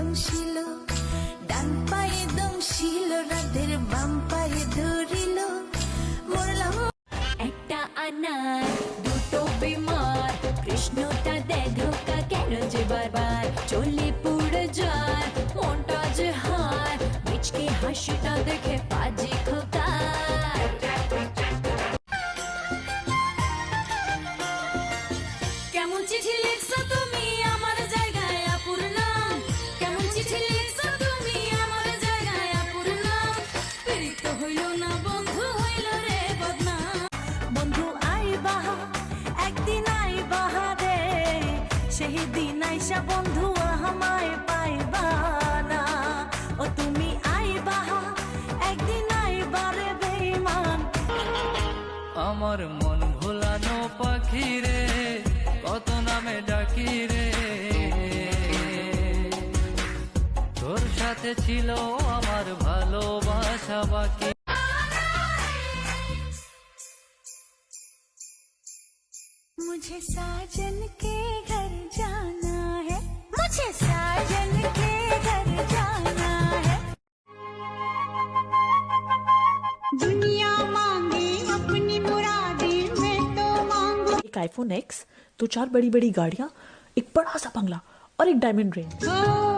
রাধেকে দংশিল ডান পায়ে দংশিল রাতের বাম পায়ে ধরিল। মরলাম। একটা আনার, দুটো বিমার, কৃষ্ণটা দেয় কেন যে বারবার। সেই দিন আইসা বন্ধু আমায় পাইবা না ও তুমি আই বাহা একদিন আই বারে বেইমান আমার মন ভোলানো পাখি রে কত নামে ডাকি রে তোর সাথে ছিল আমার ভালোবাসা বাকি मुझे साजन के आईफोन एक्स दो चार बड़ी बड़ी गाड़ियाँ, एक बड़ा सा बंगला और एक डायमंड रिंग